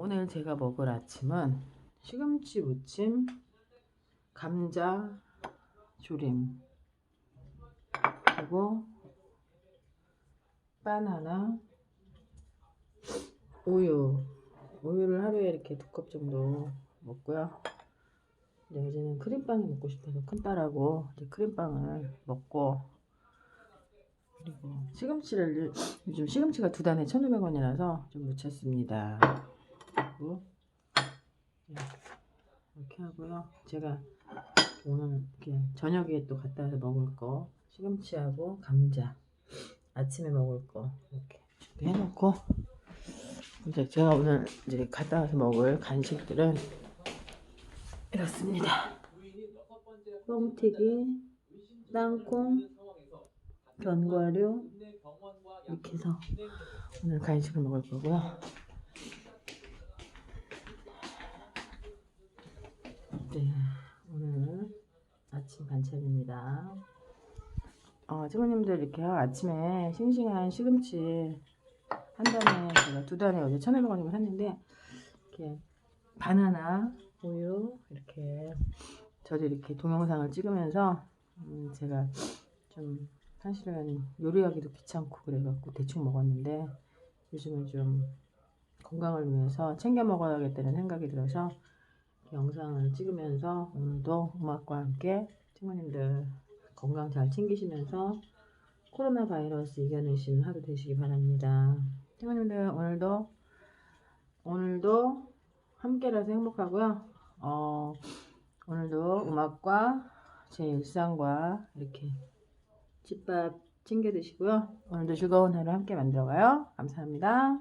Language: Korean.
오늘 제가 먹을 아침은 시금치 무침, 감자 조림, 그리고 바나나, 우유. 우유를 하루에 이렇게 두 컵 정도 먹고요. 이제 어제는 크림빵이 먹고 싶어서 큰딸하고 이제 크림빵을 먹고 그리고 시금치를 요즘 시금치가 두 단에 1,500원이라서 좀 묻혔습니다. 그리고 네, 이렇게 하고요. 제가 오늘 이렇게 저녁에 또 갖다 와서 먹을 거 시금치하고 감자 아침에 먹을 거 이렇게 준비해놓고 이제 제가 오늘 이제 갖다 와서 먹을 간식들은 이렇습니다. 뻥튀기, 땅콩, 견과류 이렇게 해서 오늘 간식을 먹을 거고요. 반찬입니다. 어, 친구님들 이렇게 아침에 싱싱한 시금치 한 단에 제가 두 단에 어제 1,500원이면 샀는데 이렇게 바나나, 우유 이렇게 저도 이렇게 동영상을 찍으면서 음, 제가 좀 사실은 요리하기도 귀찮고 그래갖고 대충 먹었는데 요즘은 좀 건강을 위해서 챙겨 먹어야겠다는 생각이 들어서 영상을 찍으면서 오늘도 음악과 함께 친구님들 건강 잘 챙기시면서 코로나 바이러스 이겨내시는 하루 되시기 바랍니다. 친구님들 오늘도 오늘도 함께라서 행복하고요. 어, 오늘도 음악과 제 일상과 이렇게 집밥 챙겨 드시고요. 오늘도 즐거운 하루 함께 만들어가요. 감사합니다.